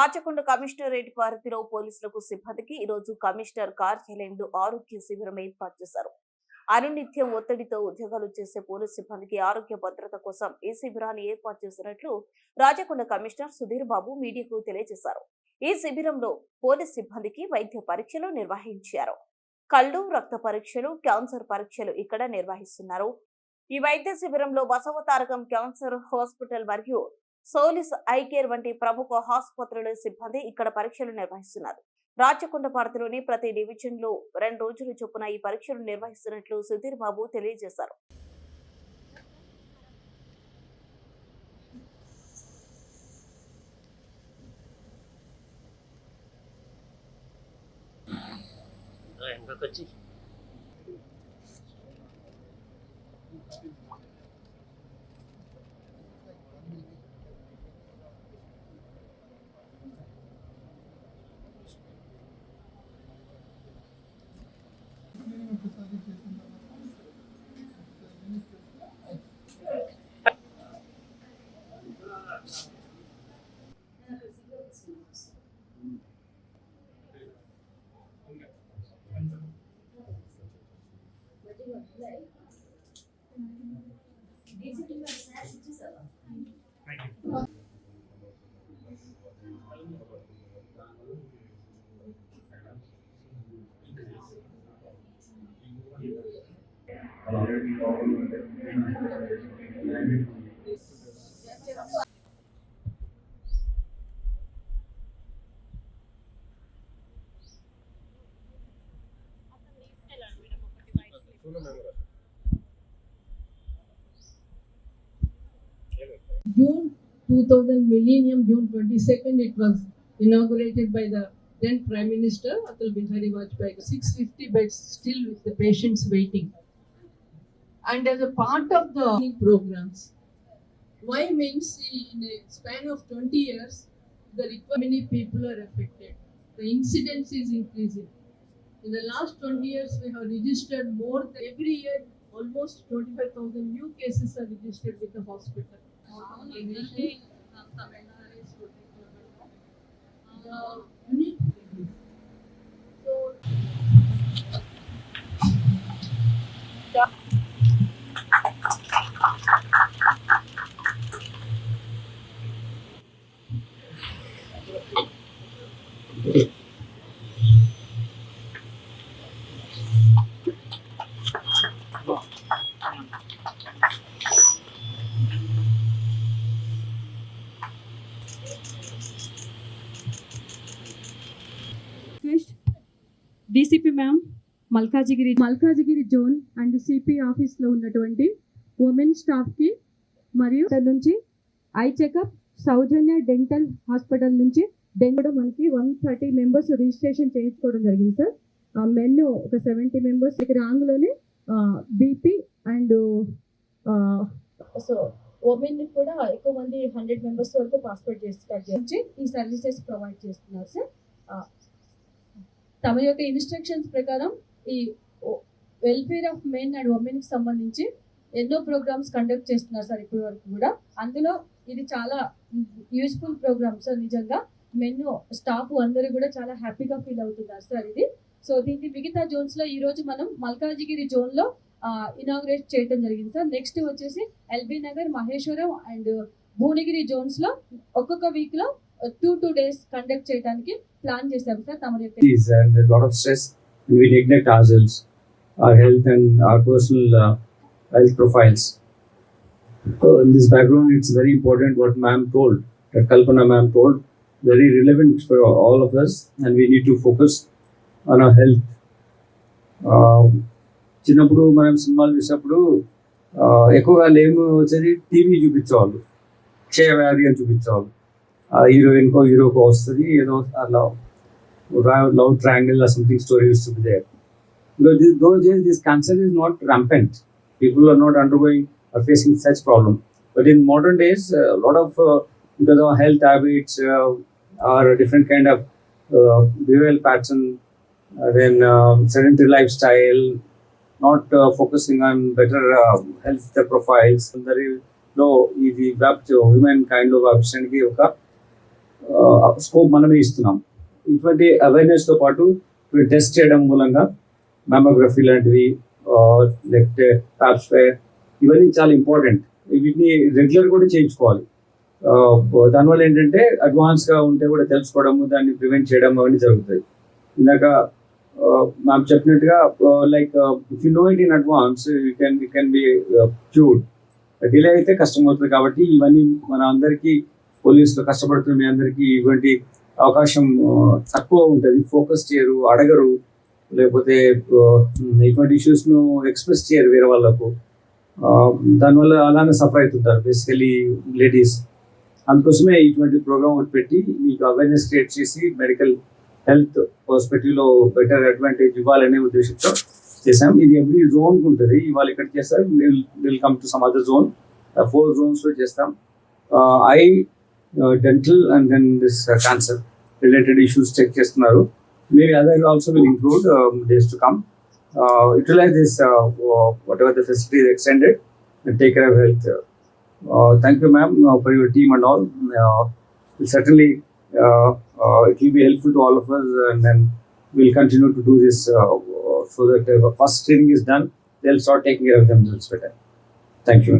Rachakonda commissionerate పరిధిలో పోలీసులకు సిబ్బందికి ఈరోజు కమిషనర్ కార్యాలయంలో ఆరోగ్య శిబిరం ఏర్పాటు చేశారు. అనునిత్యం ఒత్తిడితో ఉద్యోగాలు చేసే పోలీస్ సిబ్బందికి ఆరోగ్య భద్రత కోసం ఈ శిబిరాన్ని ఏర్పాటు చేసినట్లు రాచకొండ కమిషనర్ సుధీర్ బాబు మీడియాకు తెలియజేశారు. ఈ శిబిరంలో పోలీస్ సిబ్బందికి వైద్య పరీక్షలు నిర్వహించారు. కళ్ళు రక్త పరీక్షలు క్యాన్సర్ పరీక్షలు ఇక్కడ నిర్వహిస్తున్నారు. ఈ వైద్య శిబిరంలో బసవతారకం క్యాన్సర్ హాస్పిటల్ మరియు సోలిస్ ఐకేర్ వంటి ప్రముఖ ఆసుపత్రుల సిబ్బంది ఇక్కడ పరీక్షలు నిర్వహిస్తున్నారు. రాచకొండ పరిధిలోని ప్రతి డివిజన్లో రెండు రోజుల చొప్పున ఈ పరీక్షలు నిర్వహిస్తున్నట్లు సుధీర్ బాబు తెలియజేశారు. వెనకకొచ్చి June 2000 millennium, June 22nd, it was inaugurated by the then Prime Minister Atal Bihari Vajpayee. 650 beds still with the patients waiting. And as a part of the programs, why means in a span of 20 years, the many people are affected. The incidence is increasing. In the last 20 years, we have registered more than every year, almost 25,000 new cases are registered with the hospital. The unit. DCP ma'am Malkajgiri Malkajgiri zone and CP ఆఫీస్లో ఉన్నటువంటి women స్టాఫ్కి మరియు నుంచి eye checkup Soujanya dental hospital నుంచి డెంగడం మనకి one thirty members registration చేయించుకోవడం జరిగింది సార్ మెన్ ఒక సెవెంటీ మెంబర్స్ ఇక్కడ ఆంగ్లోనే బీపీ అండ్ సో ఉమెన్ కూడా ఎక్కువ మంది హండ్రెడ్ మెంబర్స్ వరకు పాస్పోర్ట్ చేసి స్టార్ట్ చేసి ఈ సర్వీసెస్ ప్రొవైడ్ చేస్తున్నారు సార్ తమ యొక్క ఇన్స్ట్రక్షన్స్ ప్రకారం ఈ వెల్ఫేర్ ఆఫ్ మెన్ అండ్ ఉమెన్కి సంబంధించి ఎన్నో ప్రోగ్రామ్స్ కండక్ట్ చేస్తున్నారు సార్ ఇప్పటి వరకు కూడా. అందులో ఇది చాలా యూస్ఫుల్ ప్రోగ్రామ్ సార్ నిజంగా. మెను స్టాఫ్ అందరూ కూడా చాలా హ్యాపీగా ఫీల్ అవుతున్నారు సార్ ఇది. సో దీనికి మిగతా జోన్స్లో ఈ రోజు మనం మల్కాజిగిరి జోన్లో ఇనాగ్రేట్ చేయడం జరిగింది సార్. నెక్స్ట్ వచ్చేసి ఎల్బీ నగర్ మహేశ్వరం అండ్ భువనగిరి జోన్స్లో ఒక్కొక్క వీక్లో టూ టూ డేస్ కండక్ట్ చేయడానికి ప్లాన్ చేశారు సార్. తమరు profiles uh, So in this background, it's very important what ma'am told, that Kalpana ma'am told, very relevant for all of us and we need to focus on our health Uh, చిన్నప్పుడు మనం సినిమాలు చూసినప్పుడు uh, ఎక్కువగా లేము వచ్చేది TV చూపించేవాళ్ళు క్షయవ్యాధి అని చూపించేవాళ్ళు హీరోయిన్కో హీరోకో వస్తుంది ఏదో అలా love triangle or something story used to be there. Because this, those days, this cancer is not rampant. People are not undergoing or facing such problem. But in modern days, a lot of uh, because of health habits uh, or a different kind of uh, behavioral pattern, uh, then uh, sedentary lifestyle, not uh, focusing on better uh, health profiles. Very low ఇది వ్యాప్తి human kind of వ్యాప్తికి ఒక scope మనమే ఇస్తున్నాం ఇటువంటి అవేర్నెస్తో పాటు ఇప్పుడు test చేయడం మూలంగా మ్యామోగ్రఫీ లాంటివి లేకపోతే ప్యాప్స్ఫేర్ ఇవన్నీ చాలా ఇంపార్టెంట్ వీటిని రెగ్యులర్ కూడా చేయించుకోవాలి దానివల్ల ఏంటంటే అడ్వాన్స్గా ఉంటే కూడా తెలుసుకోవడము దాన్ని ప్రివెంట్ చేయడం అవన్నీ జరుగుతాయి. ఇందాక మ్యామ్ చెప్పినట్టుగా like if you know it in advance you can you can be cured delay అయితే కష్టం అవుతుంది కాబట్టి ఇవన్నీ మన అందరికీ పోలీసులు కష్టపడుతున్న మీ అందరికీ ఇటువంటి అవకాశం తక్కువ ఉంటుంది. ఫోకస్ చేయరు అడగరు. లేకపోతే ఇటువంటి ఇష్యూస్ను ఎక్స్ప్రెస్ చేయరు వేరే వాళ్ళకు. దానివల్ల అలానే సఫర్ అవుతుంటారు. బేసికలీ లేడీస్ అందుకోసమే ఇటువంటి ప్రోగ్రామ్ ఒకటి పెట్టి మీకు అవేర్నెస్ క్రియేట్ చేసి మెడికల్ హెల్త్ పర్స్పెక్టివ్లో బెటర్ అడ్వాంటేజ్ ఇవ్వాలనే ఉద్దేశంతో చేసాం ఇది ఎవ్రీ జోన్కి ఉంటుంది. ఇవాళ ఇక్కడ చేస్తారు. Will come to some other zone four జోన్స్లో చేస్తాం. Eye dental and then this cancer related issues check చేస్తున్నారు. Maybe other also will include days to come utilize this whatever the facility extended and take care of health. Uh, thank you, ma'am, uh, for your team and all. Uh, certainly, it will be helpful to all of us, and then we'll continue to do this so that uh, first screening is done, they'll start taking care of themselves better. Thank you.